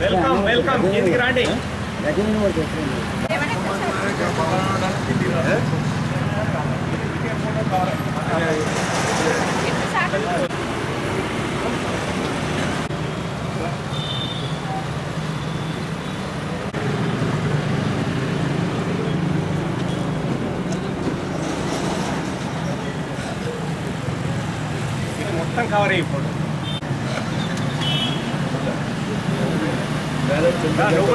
Welcome welcome. ఎందుకు రండి. ఇది మొత్తం కవర్ అయిపోడు. నువ్వు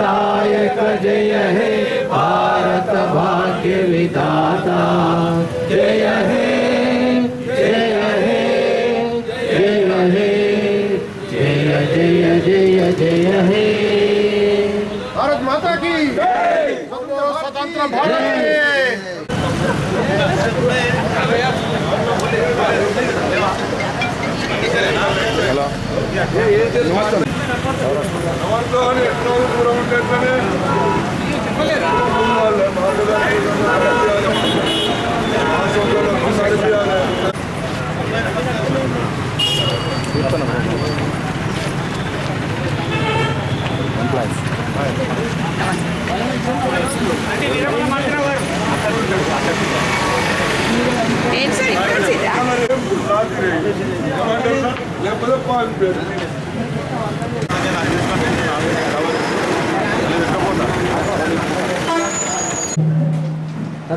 दायक जय हे भारत भाग्य विधाता। जय हे जय हे जय हे जय जय जय जय हे। भारत माता की स्वतंत्र भारत हेलो। అవగాహన ఎట్లా దూరం ఉంటే మాట్లాడాలి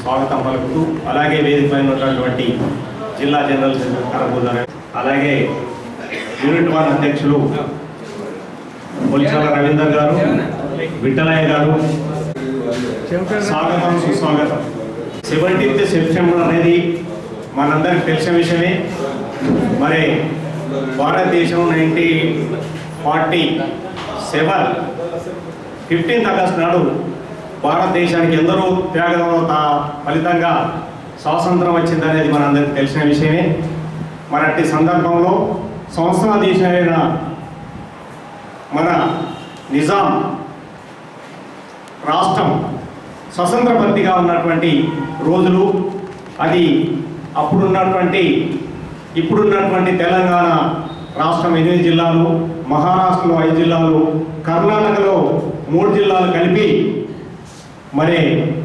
స్వాగతం పలుకుతూ అలాగే వేదిక పైన ఉన్నటువంటి జిల్లా జనరల్ సెక్రటరీ అలాగే యూనిట్ వన్ అధ్యక్షులు పొలిచాల రవీందర్ గారు విఠలయ్య గారు. స్వాగతం సుస్వాగతం. సెవెంటీన్త్ సెప్టెంబర్ అనేది మనందరికి తెలిసిన విషయమే. మరి భారతదేశం nineteen forty seven fifteenth August నాడు భారతదేశానికి ఎందరో త్యాగంలో తా- ఫలితంగా స్వాతంత్రం వచ్చిందనేది మనందరికీ తెలిసిన విషయమే. మరటి సందర్భంలో సంస్థాధీశైన మన నిజాం రాష్ట్రం స్వతంత్ర స్వతంత్రపతిగా ఉన్నటువంటి రోజులు అది అప్పుడున్నటువంటి ఇప్పుడున్నటువంటి తెలంగాణ రాష్ట్రం ఎనిమిది జిల్లాలు మహారాష్ట్రలో ఐదు జిల్లాలు కర్ణాటకలో మూడు జిల్లాలు కలిపి మరి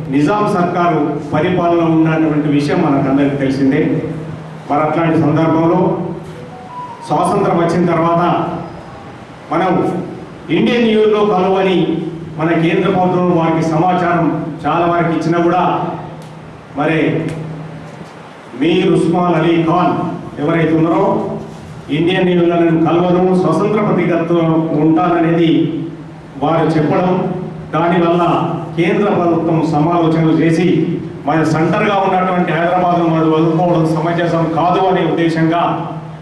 నిజాం సర్కారు పరిపాలన ఉన్నటువంటి విషయం మనకందరికీ తెలిసిందే. మరి అట్లాంటి సందర్భంలో స్వాతంత్రం వచ్చిన తర్వాత మనం ఇండియన్ యూనియన్లో కలవని మన కేంద్ర ప్రభుత్వం వారికి సమాచారం చాలా వరకు ఇచ్చినా కూడా మరి మీర్ ఉస్మాన్ అలీ ఖాన్ ఎవరైతే ఉన్నారో ఇండియన్ యూనియన్ కలవను స్వతంత్ర ప్రతిగత్వం ఉంటాననేది వారు చెప్పడం దానివల్ల కేంద్ర ప్రభుత్వం సమాలోచనలు చేసి మన సెంటర్గా ఉన్నటువంటి హైదరాబాద్ మనం వదులుకోవడం సమంజసం కాదు అనే ఉద్దేశంగా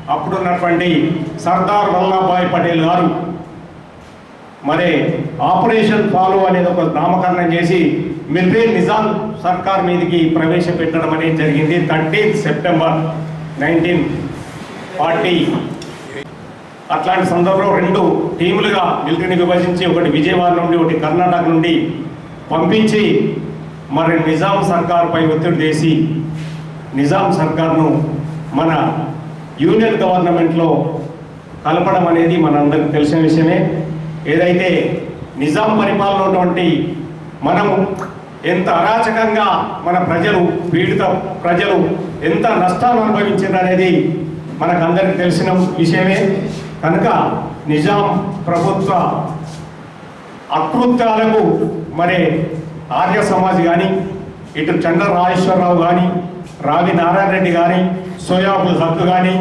అప్పుడున్నటువంటి సర్దార్ వల్లభాయ్ పటేల్ గారు మరి ఆపరేషన్ ఫాలో అనేది ఒక నామకరణం చేసి మిలిటరీ నిజాం సర్కార్ మీదకి ప్రవేశపెట్టడం అనేది జరిగింది. థర్టీన్త్ సెప్టెంబర్ నైన్టీన్ ఫార్టీ అట్లాంటి సందర్భంలో రెండు టీములుగా మిలిటరీని విభజించి ఒకటి విజయవాడ నుండి ఒకటి కర్ణాటక నుండి పంపించి మరి నిజాం సర్కార్పై ఒత్తిడి చేసి నిజాం సర్కార్ను మన యూనియన్ గవర్నమెంట్లో కలపడం అనేది మనందరికి తెలిసిన విషయమే. ఏదైతే నిజాం పరిపాలన ఉన్నటువంటి మనము ఎంత అరాచకంగా మన ప్రజలు పీడిత ప్రజలు ఎంత నష్టాలు అనుభవించారు అనేది మనకందరికి తెలిసిన విషయమే. కనుక నిజాం ప్రభుత్వ అకృత్యాలకు మరి ఆర్య సమాజ్ కానీ ఇటు చంద్ర రాజేశ్వరరావు కానీ రావి నారాయణ రెడ్డి కానీ సోయాబుల్ హక్ కానీ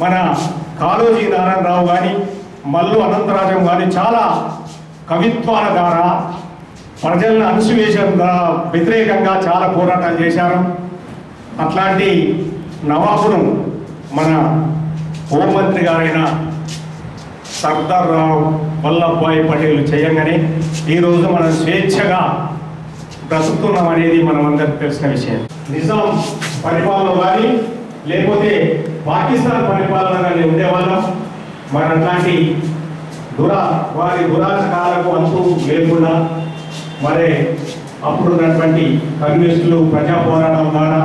మన కాళోజీ నారాయణరావు కానీ మల్లు అనంతరాజం కానీ చాలా కవిత్వాల ద్వారా ప్రజలను అణిసివేసిన ద్వారా వ్యతిరేకంగా చాలా పోరాటాలు చేశారు. అట్లాంటి నవాబును మన హోంమంత్రి గారైన సర్దార్ రావు వల్లభాయ్ పటేల్ చేయగానే ఈరోజు మనం స్వేచ్ఛగా బ్రతుకుతున్నాం అనేది మనం అందరికి తెలిసిన విషయం. నిజాం పరిపాలన కానీ లేకపోతే పాకిస్తాన్ పరిపాలన కానీ ఉండేవాళ్ళం. మరి అట్లాంటి దురా వారి దురాచకాలకు అంతు లేకుండా మరి అప్పుడున్నటువంటి కమ్యూనిస్టులు ప్రజా పోరాటం ద్వారా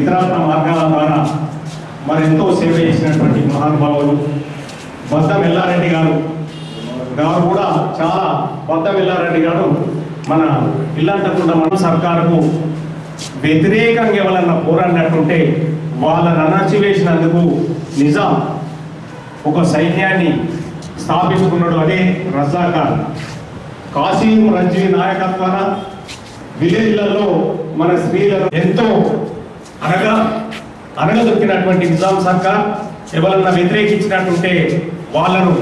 ఇతరాత్మ మార్గాల ద్వారా మరి ఎంతో సేవ చేసినటువంటి మహానుభావులు బొత్త ఎల్లారెడ్డి గారు. గారు కూడా చాలా బొత్త ఎల్లారెడ్డి గారు మన ఇల్లంతకుండా మన సర్కారుకు వ్యతిరేకంగా ఎవరన్నా పోరాడినట్టుంటే వాళ్ళని అణచివేసినందుకు నిజాం. ఒక సైన్యాన్ని స్థాపించుకున్నాడు అదే రజాకార్. కాసీం రంజీ నాయకత్వాన విలేజ్లలో మన స్త్రీలను ఎంతో అనగా అనగదొక్కినటువంటి నిజాం సర్కార్ ఎవరన్నా వ్యతిరేకించినట్టుంటే వాళ్ళను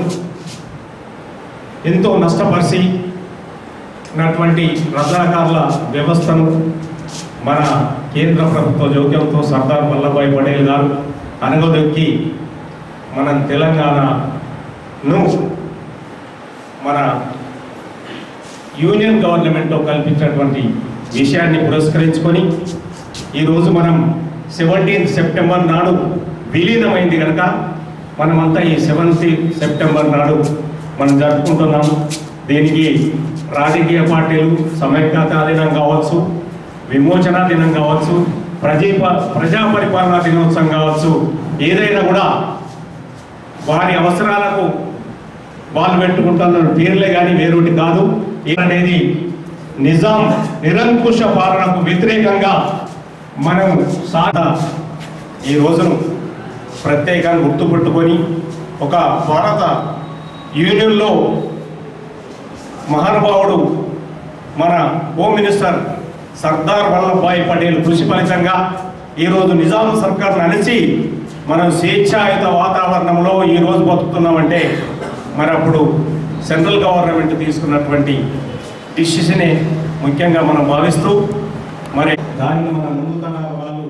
ఎంతో నష్టపరిచి ఉన్నటువంటి రజాకారుల వ్యవస్థను మన కేంద్ర ప్రభుత్వ జోక్యంతో సర్దార్ వల్లభాయ్ పటేల్ గారు అనగదొక్కి మన తెలంగాణను మన యూనియన్ గవర్నమెంట్లో కల్పించినటువంటి విషయాన్ని పురస్కరించుకొని ఈరోజు మనం సెవెంటీన్త్ సెప్టెంబర్ నాడు విలీనమైంది కనుక మనమంతా ఈ సెవెంత్ సెప్టెంబర్ నాడు మనం జరుపుకుంటున్నాము దీనికి రాజకీయ పార్టీలు సమైక్యతా దినం కావచ్చు విమోచన దినం కావచ్చు ప్రజీ ప్రజా పరిపాలనా దినోత్సవం కావచ్చు ఏదైనా కూడా వారి అవసరాలకు వాళ్ళు పెట్టుకుంటున్న పేర్లే కానీ వేరొకటి కాదు. అనేది నిజాం నిరంకుశ పాలనకు వ్యతిరేకంగా మనం సాధ ఈ రోజును ప్రత్యేకంగా గుర్తుపెట్టుకొని ఒక భారత యూనియన్లో మహానుభావుడు మన హోమ్ మినిస్టర్ సర్దార్ వల్లభాయ్ పటేల్ కృషి ఫలితంగా ఈరోజు నిజాం సర్కార్ను అణచి మనం స్వేచ్ఛాయుత వాతావరణంలో ఈరోజు బతుకుతున్నామంటే మరి అప్పుడు సెంట్రల్ గవర్నమెంట్ తీసుకున్నటువంటి డిసిషనే ముఖ్యంగా మనం భావిస్తూ మరి దానిని ముందుతన వాళ్ళు